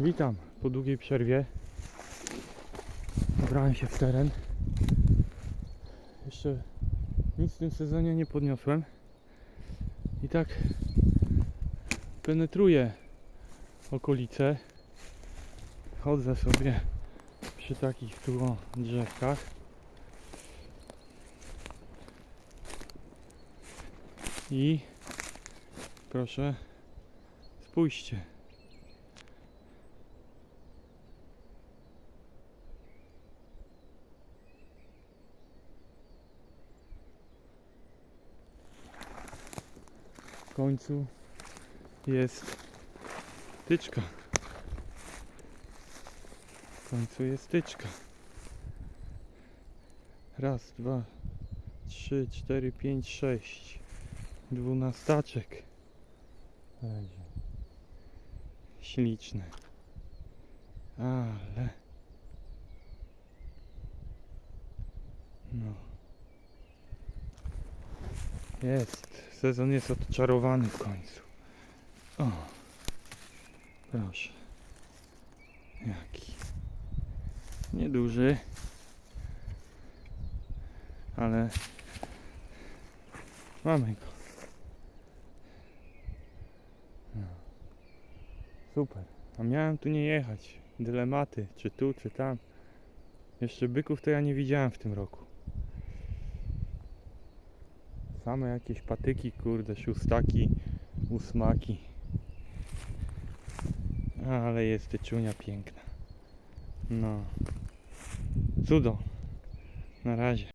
Witam po długiej przerwie. Wybrałem się w teren. Jeszcze nic w tym sezonie nie podniosłem. I tak penetruję okolice. Chodzę sobie przy takich tu drzewkach. I proszę spójrzcie. Końcu jest tyczka. W końcu jest tyczka. Raz, dwa, trzy, cztery, pięć, sześć. Dwunastaczek. Śliczne. Ale. No. Jest. Sezon jest odczarowany w końcu. O. Proszę. Jaki. Nieduży. Ale mamy go. No. Super. A miałem tu nie jechać. Dylematy, czy tu, czy tam. Jeszcze byków to ja nie widziałem w tym roku. Same jakieś patyki, kurde, szóstaki, ósmaki. Ale jest tyczunia piękna. No. Cudo. Na razie.